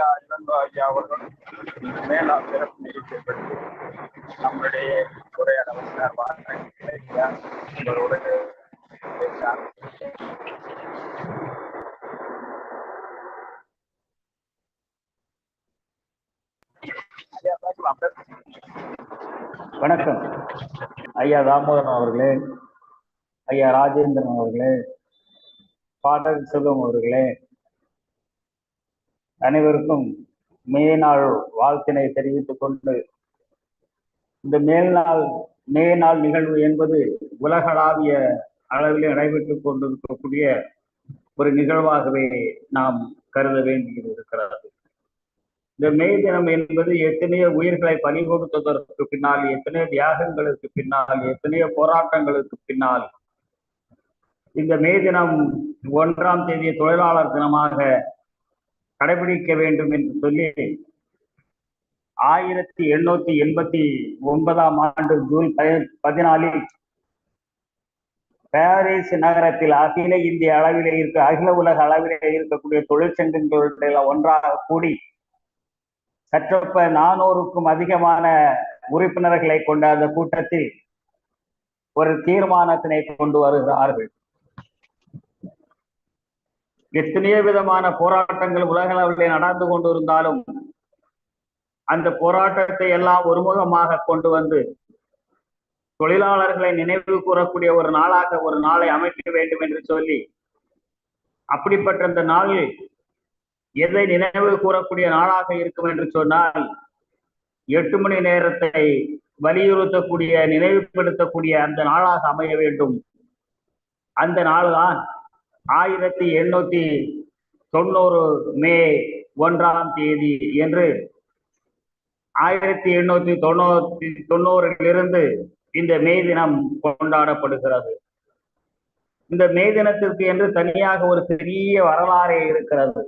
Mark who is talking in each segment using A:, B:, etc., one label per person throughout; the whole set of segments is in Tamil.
A: ஐயா இளங்கோ ஐயா அவர்கள் மேலா சிறப்பு நிகழ்ச்சியப்பட்டு நம்முடைய உரையாட வந்தார் வார்த்தை ஐயா
B: வணக்கம். ஐயா தாமோதரன் அவர்களே ஐயா ராஜேந்திரன் அவர்களே பாடல் செல்வம் அவர்களே அனைவருக்கும் மேநாள் வாழ்த்தினை தெரிவித்துக் கொண்டு இந்த மேல்நாள் மே நாள் நிகழ்வு என்பது உலகளாவிய அளவில் நடைபெற்றுக் கொண்டிருக்கக்கூடிய ஒரு நிகழ்வாகவே நாம் கருத வேண்டியிருக்கிறது. இந்த மே தினம் என்பது எத்தனையோ உயிர்களை பணி கொடுத்ததற்கு பின்னால் எத்தனையோ தியாகங்களுக்கு பின்னால் எத்தனையோ போராட்டங்களுக்கு பின்னால் இந்த மே தினம் ஒன்றாம் தேதி தொழிலாளர் தினமாக கடைபிடிக்க வேண்டும் என்று சொல்லி ஆயிரத்தி எண்ணூத்தி எண்பத்தி ஒன்பதாம் ஆண்டு ஜூன் பதி- பதினாலில் பாரிஸ் நகரத்தில் அகில இந்திய அளவிலே இருக்க அகில உலக அளவிலே இருக்கக்கூடிய தொழிற்சங்கங்களுடைய ஒன்றாக கூடி சற்றொப்ப நானூறுக்கும் அதிகமான உறுப்பினர்களை கொண்ட அந்த கூட்டத்தில் ஒரு தீர்மானத்தினை கொண்டு வருகிறார்கள். எத்தனையோ விதமான போராட்டங்கள் உலக நடந்து கொண்டிருந்தாலும் அந்த போராட்டத்தை எல்லாம் ஒருமுகமாக கொண்டு வந்து தொழிலாளர்களை நினைவு கூறக்கூடிய ஒரு நாளாக ஒரு நாளை அமைக்க வேண்டும் என்று சொல்லி அப்படிப்பட்ட அந்த நாளில் எதை நினைவு கூறக்கூடிய நாளாக இருக்கும் என்று சொன்னால் எட்டு மணி நேரத்தை வலியுறுத்தக்கூடிய நினைவுபடுத்தக்கூடிய அந்த நாளாக அமைய வேண்டும். அந்த நாள்தான் ஆயிரத்தி எண்ணூத்தி தொண்ணூறு மே ஒன்றாம் தேதி என்று ஆயிரத்தி எண்ணூத்தி தொண்ணூத்தி தொண்ணூறிலிருந்து இந்த மே தினம் கொண்டாடப்படுகிறது. இந்த மே தினத்திற்கு என்று தனியாக ஒரு பெரிய வரலாறே இருக்கிறது.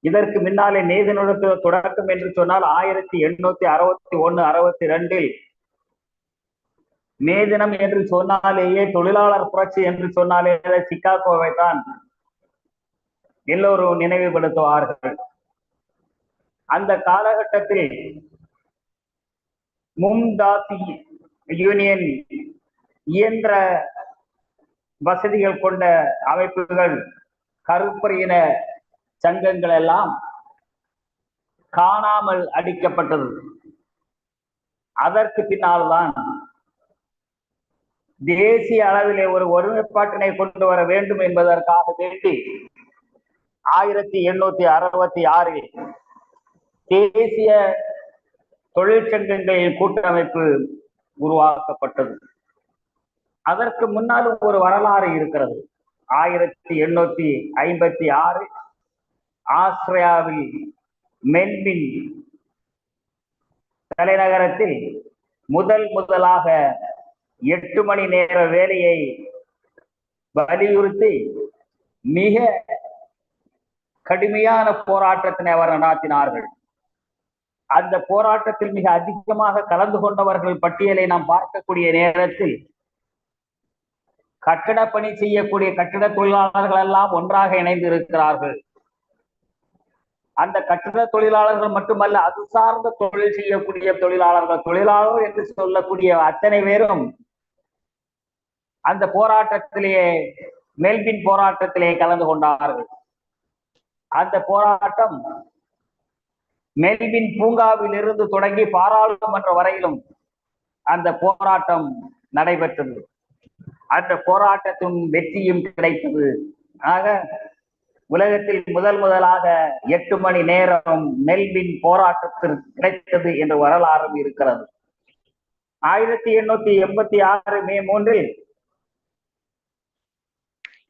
B: இதற்கு முன்னாலே மே தினத்துக்கு தொடக்கம் என்று சொன்னால் ஆயிரத்தி எண்ணூத்தி அறுபத்தி ஒண்ணு அறுபத்தி ரெண்டில் மே தினம் என்று சொன்னாலேயே தொழிலாளர் புரட்சி என்று சொன்னாலே சிக்காகோவை தான் எல்லோரும் நினைவுபடுத்துவார்கள். அந்த காலகட்டத்தில் மும்தாசி யூனியன் இயந்திர வசதிகள் கொண்ட அமைப்புகள் கருப்பறியின சங்கங்கள் எல்லாம் காணாமல் அடிக்கப்பட்டது. அதற்கு பின்னால்தான் தேசிய அளவிலே ஒரு ஒருமைப்பாட்டினை கொண்டு வர வேண்டும் என்பதற்காக வேண்டி ஆயிரத்தி எண்ணூத்தி அறுபத்தி ஆறில் தேசிய தொழிற்சங்கங்களின் கூட்டமைப்பு உருவாக்கப்பட்டது. அதற்கு முன்னாலும் ஒரு வரலாறு இருக்கிறது. ஆயிரத்தி எண்ணூத்தி ஐம்பத்தி ஆறு ஆஸ்திரியாவில் மென்மின் தலைநகரத்தில் முதல் முதலாக எட்டு மணி நேர வேலையை வலியுறுத்தி மிக கடுமையான போராட்டத்தினை அவர் நடாத்தினார்கள். அந்த போராட்டத்தில் மிக அதிகமாக கலந்து கொண்டவர்கள் பட்டியலை நாம் பார்க்கக்கூடிய நேரத்தில் கட்டட பணி செய்யக்கூடிய கட்டிட தொழிலாளர்கள் எல்லாம் ஒன்றாக இணைந்து இருக்கிறார்கள் அந்த கட்டிட தொழிலாளர்கள் மட்டுமல்ல அது சார்ந்த தொழில் செய்யக்கூடிய தொழிலாளர்கள் தொழிலாளர்கள் என்று சொல்லக்கூடிய அத்தனை பேரும் அந்த போராட்டத்திலேயே மெல்பின் போராட்டத்திலே கலந்து கொண்டார்கள். அந்த போராட்டம் மெல்பின் பூங்காவில் இருந்து தொடங்கி பாராளுமன்ற வரையிலும் அந்த போராட்டம் நடைபெற்றது. அந்த போராட்டத்தின் வெற்றியும் கிடைத்தது. ஆக உலகத்தில் முதல் முதலாக எட்டு மணி நேரம் மெல்பின் போராட்டத்திற்கு கிடைத்தது என்ற வரலாறும் இருக்கிறது. ஆயிரத்தி எண்ணூத்தி எண்பத்தி ஆறு மே மூன்றில்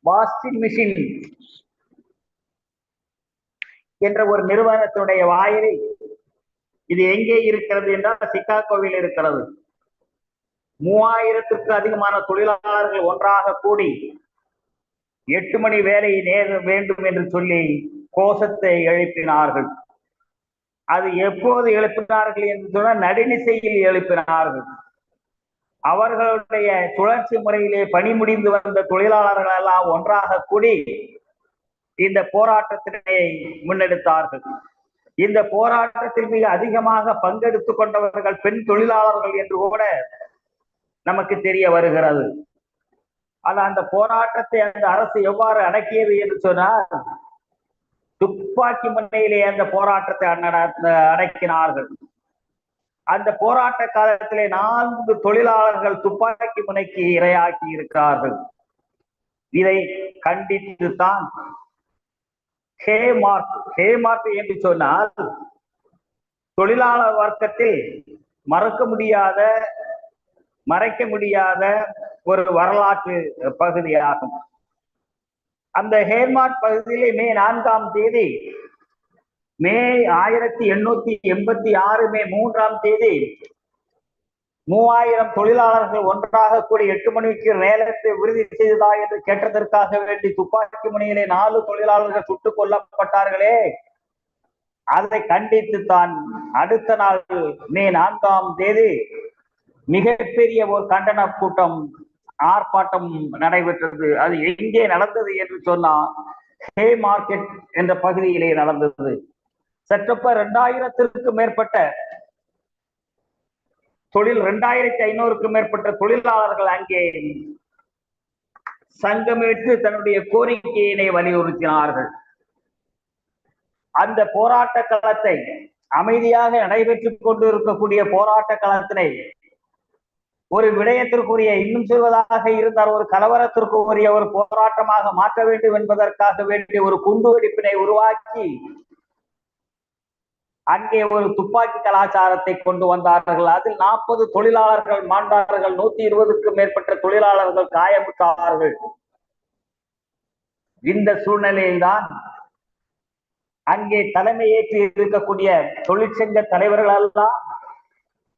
B: வாஷிங் மிஷின் என்ற ஒரு நிறுவனத்துடைய வாயிலில் இது எங்கே இருக்கிறது என்றால் சிகாகோவில் இருக்கிறது. மூவாயிரத்திற்கு அதிகமான தொழிலாளர்கள் ஒன்றாக கூடி எட்டு மணி வேலை நேர வேண்டும் என்று சொல்லி கோஷத்தை எழுப்பினார்கள். அது எப்போது எழுப்பினார்கள் என்று சொன்னால் நடுநிசையில் எழுப்பினார்கள். அவர்களுடைய சுழற்சி முறையிலே பணி முடிந்து வந்த தொழிலாளர்கள் எல்லாம் ஒன்றாக கூடி இந்த போராட்டத்தினை முன்னெடுத்தார்கள். இந்த போராட்டத்தில் மிக அதிகமாக பங்கெடுத்துக் கொண்டவர்கள் பெண் தொழிலாளர்கள் என்று கூட நமக்கு தெரிய வருகிறது. ஆனா அந்த போராட்டத்தை அந்த அரசு எவ்வாறு அடக்கியது என்று சொன்னால் துப்பாக்கி முன்னையிலே அந்த போராட்டத்தை அடக்கினார்கள். அந்த போராட்ட காலத்திலே நான்கு தொழிலாளர்கள் துப்பாக்கி முனைக்கு இரையாக்கி இருக்கிறார்கள். இதை கண்டித்துத்தான் ஹே மார்க் என்று சொன்னால் தொழிலாளர் வர்க்கத்தில் மறக்க முடியாத மறைக்க முடியாத ஒரு வரலாற்று பகுதியாகும். அந்த ஹேர்மார்ட் பகுதியிலே மே நான்காம் தேதி மே ஆயிரத்தி எண்ணூத்தி எண்பத்தி ஆறு மே மூன்றாம் தேதி மூவாயிரம் தொழிலாளர்கள் ஒன்றாக கூடி எட்டு மணிக்கு நேரத்தை உறுதி செய்ததா என்று கேட்டதற்காக வேண்டி துப்பாக்கி முனையிலே நாலு தொழிலாளர்கள் சுட்டுக் கொல்லப்பட்டார்களே. அதை கண்டித்து தான் அடுத்த நாள் மே நான்காம் தேதி மிகப்பெரிய ஒரு கண்டன கூட்டம் ஆர்ப்பாட்டம் நடைபெற்றது. அது எங்கே நடந்தது என்று சொன்னால் ஹே மார்க்கெட் என்ற பகுதியிலே நடந்தது. சற்றப்ப இரண்டாயிரத்திற்கும் மேற்பட்ட தொழில் இரண்டாயிரத்தி ஐநூறுக்கும் மேற்பட்ட தொழிலாளர்கள் அங்கே சங்கமிட்டு தன்னுடைய கோரிக்கையினை வலியுறுத்தினார்கள். அந்த போராட்ட களத்தை அமைதியாக நடைபெற்றுக் கொண்டு இருக்கக்கூடிய போராட்ட களத்தினை ஒரு விடயத்திற்குரிய இன்னும் சொல்வதாக இருந்தால் ஒரு கலவரத்திற்குரிய ஒரு போராட்டமாக மாற்ற வேண்டும் என்பதற்காக வேண்டிய ஒரு குண்டு வெடிப்பினை உருவாக்கி அங்கே ஒரு துப்பாக்கி கலாச்சாரத்தை கொண்டு வந்தார்கள். அதில் நாற்பது தொழிலாளர்கள் மாண்டார்கள். நூத்தி இருபதுக்கும் மேற்பட்ட தொழிலாளர்கள் காயமுற்றார்கள். இந்த சூழ்நிலையில்தான் அங்கே தலைமையேற்றி இருக்கக்கூடிய தொழிற்சங்க தலைவர்கள் எல்லாம்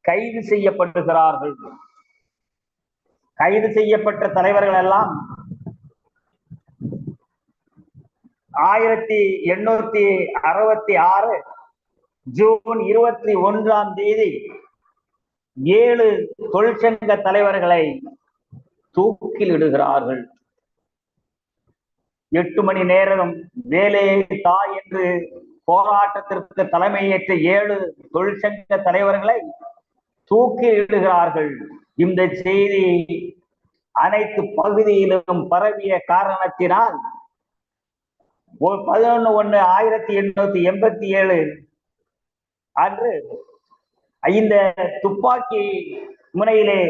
B: கைது செய்யப்படுகிறார்கள். கைது செய்யப்பட்ட தலைவர்கள் எல்லாம் ஆயிரத்தி எண்ணூத்தி அறுபத்தி ஆறு ஜூன் இருபத்தி ஒன்றாம் தேதி ஏழு தொழிற்சங்க தலைவர்களை தூக்கிலிடுகிறார்கள் எட்டு மணி நேரம் வேலையை தா என்று போராட்டத்திற்கு தலைமையேற்ற ஏழு தொழிற்சங்க தலைவர்களை தூக்கிலிடுகிறார்கள் இந்த செய்தி அனைத்து பகுதியிலும் பரவிய காரணத்தினால் பதினொன்னு ஒண்ணு ஆயிரத்தி எண்ணூத்தி எண்பத்தி ஏழு அன்று இந்த துப்பாக்கி முனையிலே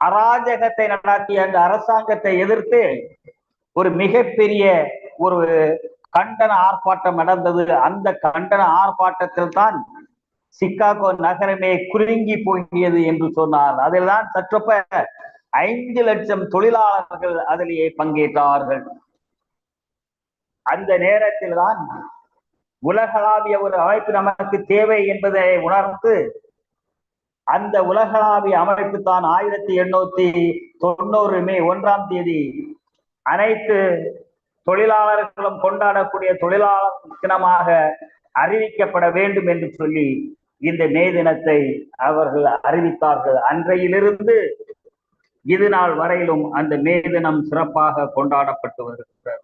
B: அராஜகத்தை நடத்திய அந்த அரசாங்கத்தை எதிர்த்து ஒரு மிகப்பெரிய ஒரு கண்டன ஆர்ப்பாட்டம் நடந்தது. அந்த கண்டன ஆர்ப்பாட்டத்தில் தான் சிக்காகோ நகரமே குறுங்கி போகியது என்று சொன்னார் அதில் தான் சற்றப்ப ஐந்து லட்சம் தொழிலாளர்கள் அதிலேயே பங்கேற்றார்கள். அந்த நேரத்தில் தான் உலகளாவிய ஒரு அமைப்பு நமக்கு தேவை என்பதை உணர்ந்து அந்த உலகளாவிய அமைப்பு தான் ஆயிரத்தி எண்ணூத்தி தொண்ணூறு மே ஒன்றாம் தேதி அனைத்து தொழிலாளர்களும் கொண்டாடக்கூடிய தொழிலாளர் தினமாக அறிவிக்கப்பட வேண்டும் என்று சொல்லி இந்த மே தினத்தை அவர்கள் அறிவித்தார்கள். அன்றையிலிருந்து இது நாள் வரையிலும் அந்த மே தினம் சிறப்பாக கொண்டாடப்பட்டு வருகிறது.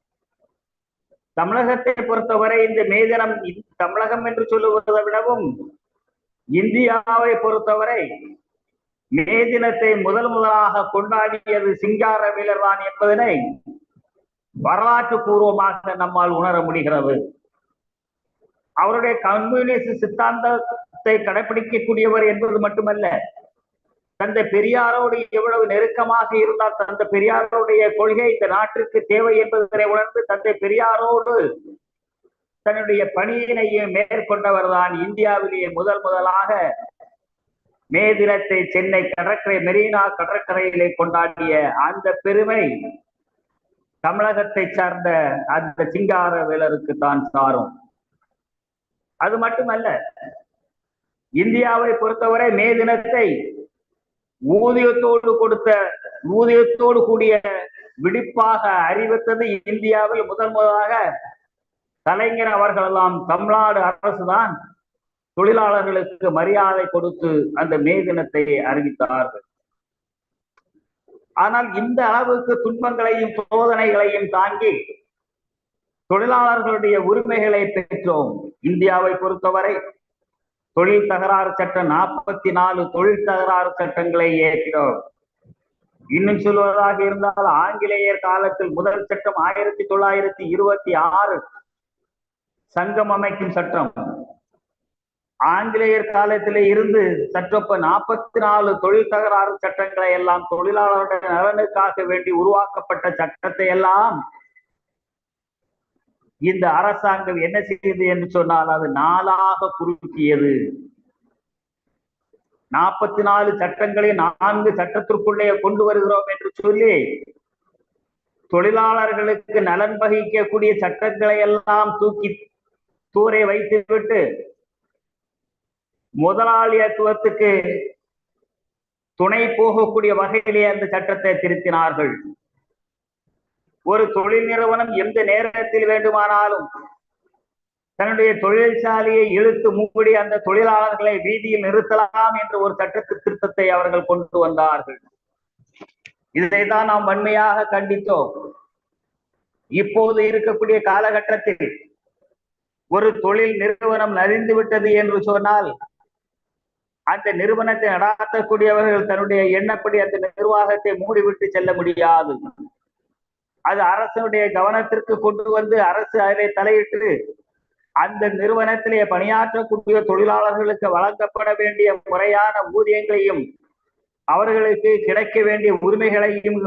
B: தமிழகத்தை பொறுத்தவரை இந்த மே தினம் தமிழகம் என்று சொல்லுவதை விடவும் இந்தியாவை பொறுத்தவரை மே தினத்தை முதல் முதலாக கொண்டாடியது சிங்கார வீரர் தான் என்பதனை வரலாற்று பூர்வமாக நம்மால் உணர முடிகிறது. அவருடைய கம்யூனிஸ்ட் சித்தாந்தத்தை கடைபிடிக்கக்கூடியவர் என்பது மட்டுமல்ல தந்தை பெரியாரோடு எவ்வளவு நெருக்கமாக இருந்தால் தந்தை பெரியாரோடைய கொள்கை இந்த நாட்டிற்கு தேவை என்பதை உணர்ந்து தந்தை பெரியாரோடு தன்னுடைய பணியினையே மேற்கொண்டவர் தான் இந்தியாவிலேயே முதல் முதலாக மே தினத்தை சென்னை கடற்கரை மெரினா கடற்கரையிலே கொண்டாடிய அந்த பெருமை தமிழகத்தை சார்ந்த அந்த சிங்கார வேலருக்கு தான் சாரும். அது மட்டுமல்ல இந்தியாவை பொறுத்தவரை மே தினத்தை ஊதியத்தோடு கொடுத்த ஊதியத்தோடு கூடிய விடிப்பாக அறிவித்தது இந்தியாவில் முதன் முதலாக கலைஞர் அவர்களெல்லாம் தமிழ்நாடு அரசுதான் தொழிலாளர்களுக்கு மரியாதை கொடுத்து அந்த மே தினத்தை அறிவித்தார்கள். ஆனால் இந்த அளவுக்கு துன்பங்களையும் சோதனைகளையும் தாங்கி தொழிலாளர்களுடைய உரிமைகளை பெற்றோம் இந்தியாவை பொறுத்தவரை. தொழில் தகராறு சட்டம் நாற்பத்தி நாலு தொழில் தகராறு சட்டங்களை ஏற்றினோம் இன்னும் சொல்வதாக இருந்தால் ஆங்கிலேயர் காலத்தில் முதல் சட்டம் ஆயிரத்தி தொள்ளாயிரத்தி இருபத்தி ஆறு. சங்கம் அமைக்கும் சட்டம். ஆங்கிலேயர் காலத்திலே இருந்து சற்றப்ப நாற்பத்தி நாலு தொழில் தகராறு சட்டங்களை எல்லாம் தொழிலாளருடைய நலனுக்காக வேண்டி உருவாக்கப்பட்ட சட்டத்தை எல்லாம் இந்த அரசாங்கம் என்ன செய்தது என்று சொன்னால் அது நாளாக குறுக்கியது. நாற்பத்தி நாலு சட்டங்களை நான்கு சட்டத்திற்குள்ளே கொண்டு வருகிறோம் என்று சொல்லி தொழிலாளர்களுக்கு நலன் வகிக்கக்கூடிய சட்டங்களை எல்லாம் தூக்கி தூரை வைத்துவிட்டு முதலாளியத்துவத்துக்கு துணை போகக்கூடிய வகையிலே அந்த சட்டத்தை திருத்தினார்கள். ஒரு தொழில் நிறுவனம் எந்த நேரத்தில் வேண்டுமானாலும் தன்னுடைய தொழிற்சாலையை இழுத்து மூடி அந்த தொழிலாளர்களை வீதியில் நிறுத்தலாம் என்ற ஒரு சட்டத்து திருத்தத்தை அவர்கள் கொண்டு வந்தார்கள். இதைதான் நாம் வன்மையாக கண்டித்தோம். இப்போது இருக்கக்கூடிய காலகட்டத்தில் ஒரு தொழில் நிறுவனம் நலிந்து விட்டது என்று சொன்னால் அந்த நிறுவனத்தை நடாத்தக்கூடியவர்கள் தன்னுடைய எண்ணப்படி அந்த நிர்வாகத்தை மூடிவிட்டு செல்ல முடியாது. அது அரசனுடைய கவனத்திற்கு கொண்டு வந்து அரசு அதிலே தலையிட்டு அந்த நிறுவனத்திலே பணியாற்றக்கூடிய தொழிலாளர்களுக்கு வழங்கப்பட வேண்டிய முறையான ஊதியங்களையும் அவர்களுக்கு கிடைக்க வேண்டிய உரிமைகளையும்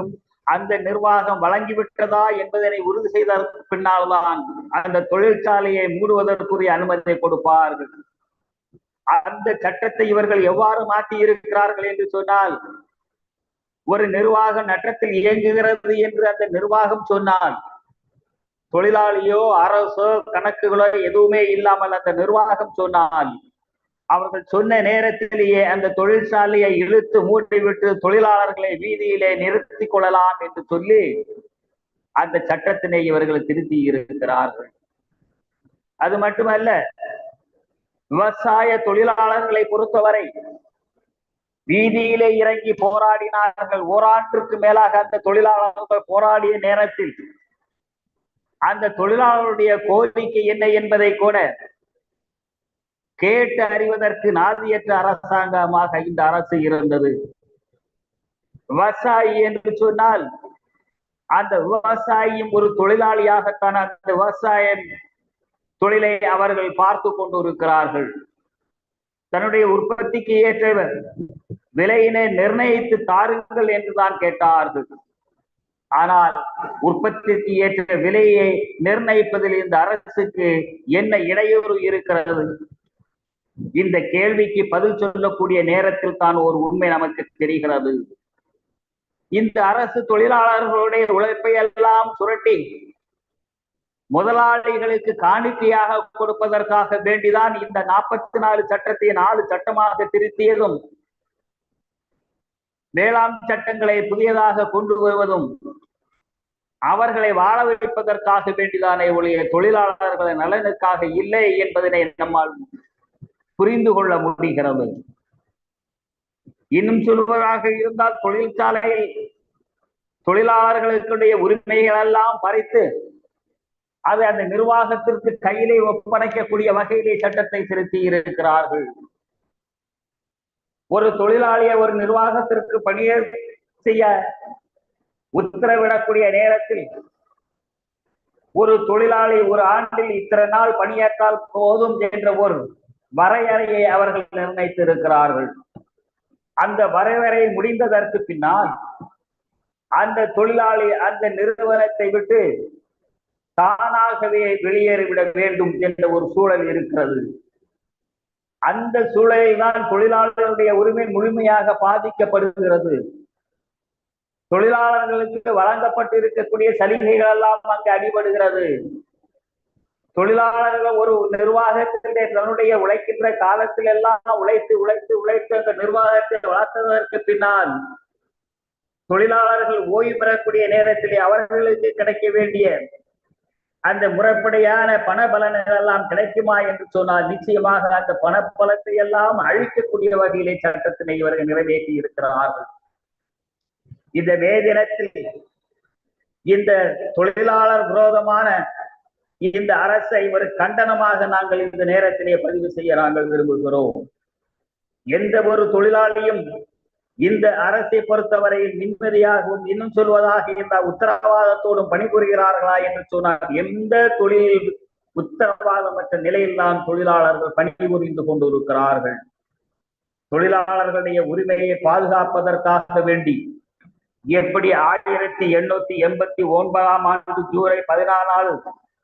B: அந்த நிர்வாகம் வழங்கிவிட்டதா என்பதனை உறுதி செய்ததற்கு பின்னால்தான் அந்த தொழிற்சாலையை மூடுவதற்குரிய அனுமதியை கொடுப்பார்கள். அந்த சட்டத்தை இவர்கள் எவ்வாறு மாற்றி இருக்கிறார்கள் என்று சொன்னால் ஒரு நிர்வாகம் நட்டத்தில் இயங்குகிறது என்று அந்த நிர்வாகம் சொன்னால் தொழிலாளியோ அரசோ கணக்குகளோ எதுவுமே இல்லாமல் அந்த நிர்வாகம் சொன்னால் அவர்கள் சொன்ன நேரத்திலேயே அந்த தொழிற்சாலையை இழுத்து மூடிவிட்டு தொழிலாளர்களை வீதியிலே நிறுத்தி கொள்ளலாம் என்று சொல்லி அந்த சட்டத்தினை இவர்கள் திருத்தி இருக்கிறார்கள். அது மட்டுமல்ல விவசாய தொழிலாளர்களை பொறுத்தவரை வீதியிலே இறங்கி போராடினார்கள். ஓராண்டுக்கு மேலாக அந்த தொழிலாளர்கள் போராடிய நேரத்தில் அந்த தொழிலாளருடைய கோரிக்கை என்ன என்பதை கூட கேட்டு அறிவதற்கு நாதியற்ற அரசாங்கமாக இந்த அரசு இருந்தது. விவசாயி என்று சொன்னால் அந்த விவசாயியும் ஒரு தொழிலாளியாகத்தான் அந்த விவசாய தொழிலை அவர்கள் பார்த்து கொண்டிருக்கிறார்கள். தன்னுடைய உற்பத்திக்கு ஏற்றவர் விலையினை நிர்ணயித்து தாருங்கள் என்றுதான் கேட்டார்கள். ஆனால் உற்பத்திக்கு ஏற்ற விலையை நிர்ணயிப்பதில் இந்த அரசுக்கு என்ன இடையூறு இருக்கிறது? இந்த கேள்விக்கு பதில் சொல்லக்கூடிய நேரத்தில் தான் ஒரு உண்மை நமக்கு தெரிகிறது. இந்த அரசு தொழிலாளர்களுடைய உழைப்பை எல்லாம் சுரட்டி முதலாளிகளுக்கு காணிக்கையாக கொடுப்பதற்காக வேண்டிதான் இந்த நாற்பத்தி நாலு சட்டத்தை நாலு சட்டமாக திருத்தியதும் வேளாண் சட்டங்களை புதியதாக கொண்டு வருவதும் அவர்களை வாழ வைப்பதற்காக வேண்டிதானே ஒழிய தொழிலாளர்களின் நலனுக்காக இல்லை என்பதனை நம்மால் புரிந்து கொள்ள முடிகிறது. இன்னும் சொல்வதாக இருந்தால் தொழிற்சாலையில் தொழிலாளர்களுக்குடைய உரிமைகள் எல்லாம் பறித்து அது அந்த நிர்வாகத்திற்கு கையிலே ஒப்படைக்கக்கூடிய வகையிலே சட்டத்தை திருத்தி இருக்கிறார்கள். ஒரு தொழிலாளியை ஒரு நிர்வாகத்திற்கு பணியை செய்ய உத்தரவிடக்கூடிய நேரத்தில் ஒரு தொழிலாளி ஒரு ஆண்டில் இத்தனை நாள் பணியாற்றால் போதும் என்ற ஒரு வரையறையை அவர்கள் நிர்ணயித்திருக்கிறார்கள். அந்த வரையறை முடிந்ததற்கு பின்னால் அந்த தொழிலாளி அந்த நிறுவனத்தை விட்டு தானாகவே வெளியேறிவிட வேண்டும் என்ற ஒரு சூழல் இருக்கிறது. அந்த சூழலில் தான் தொழிலாளர்களுடைய உரிமை முழுமையாக பாதிக்கப்படுகிறது. தொழிலாளர்களுக்கு வழங்கப்பட்டு இருக்கக்கூடிய சலுகைகள் எல்லாம் அங்கு அடிபடுகிறது. தொழிலாளர்கள் ஒரு நிர்வாகத்திலே தன்னுடைய உழைக்கின்ற காலத்தில் எல்லாம் உழைத்து உழைத்து உழைத்து அந்த நிர்வாகத்தை வளர்த்ததற்கு பின்னால் தொழிலாளர்கள் ஓய்வு பெறக்கூடிய நேரத்திலே அவர்களுக்கு கிடைக்க வேண்டிய அந்த முறைப்படியான பண பலன்கள் எல்லாம் கிடைக்குமா என்று சொன்னால் நிச்சயமாக அந்த பணப்பலத்தை எல்லாம் அழிக்கக்கூடிய வகையிலே சட்டத்தினை இவர்கள் நிறைவேற்றி இருக்கிறார்கள். இந்த மே தினத்தில் இந்த தொழிலாளர் விரோதமான இந்த அரசை ஒரு கண்டனமாக நாங்கள் இந்த நேரத்திலே பதிவு செய்ய நாங்கள் விரும்புகிறோம். எந்த ஒரு தொழிலாளியும் இந்த அரசை பொறுத்தவரையில் நிம்மதியாகவும் இன்னும் சொல்வதாக இந்த உத்தரவாதத்தோடும் பணிபுரிகிறார்களா என்று சொன்னால் எந்த தொழில் உத்தரவாதமற்ற நிலையில் தான் தொழிலாளர்கள் பணிபுரிந்து கொண்டிருக்கிறார்கள். தொழிலாளர்களுடைய உரிமையை பாதுகாப்பதற்காக வேண்டி எப்படி ஆயிரத்தி எண்ணூத்தி எண்பத்தி ஒன்பதாம் ஆண்டு ஜூலை பதினாலு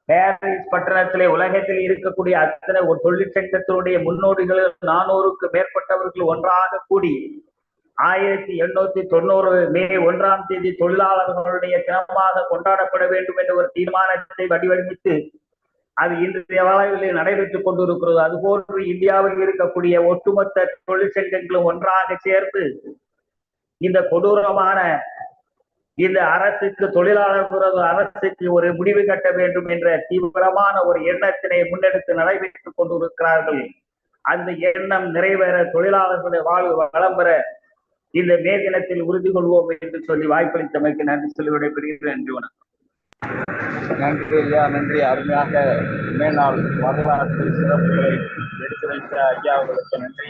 B: பாரிஸ் பட்டணத்திலே உலகத்தில் இருக்கக்கூடிய அத்தனை ஒரு தொழிற்சங்கத்தினுடைய முன்னோடிகள் நானூறுக்கு மேற்பட்டவர்கள் ஒன்றாக கூடி ஆயிரத்தி எண்ணூத்தி தொண்ணூறு மே ஒன்றாம் தேதி தொழிலாளர்களுடைய தினமாக கொண்டாடப்பட வேண்டும் என்ற ஒரு தீர்மானத்தை வடிவமைத்து அது இன்றைய அளவில் நடைபெற்றுக் கொண்டிருக்கிறது. அதுபோன்று இந்தியாவில் இருக்கக்கூடிய ஒட்டுமொத்த தொழிற்சங்கங்களும் ஒன்றாக சேர்ந்து இந்த கொடூரமான இந்த அரசுக்கு தொழிலாளர் அரசுக்கு ஒரு முடிவு கட்ட வேண்டும் என்ற தீவிரமான ஒரு எண்ணத்தினை முன்னெடுத்து நடைபெற்றுக் கொண்டிருக்கிறார்கள். அந்த எண்ணம் நிறைவேற தொழிலாளர்களுடைய வாழ்வு வளம் பெற இந்த மே தினத்தில் உறுதி கொள்வோம் என்று சொல்லி வாய்ப்பளித்தமைக்கு நன்றி சொல்லி விடைபெறுகிறேன். நன்றி வணக்கம்.
A: நன்றி ஐயா நன்றி. அருமையாக மேலாள் வரலாற்று சிறப்புகளை எடுத்துரைத்த ஐயா அவர்களுக்கு நன்றி.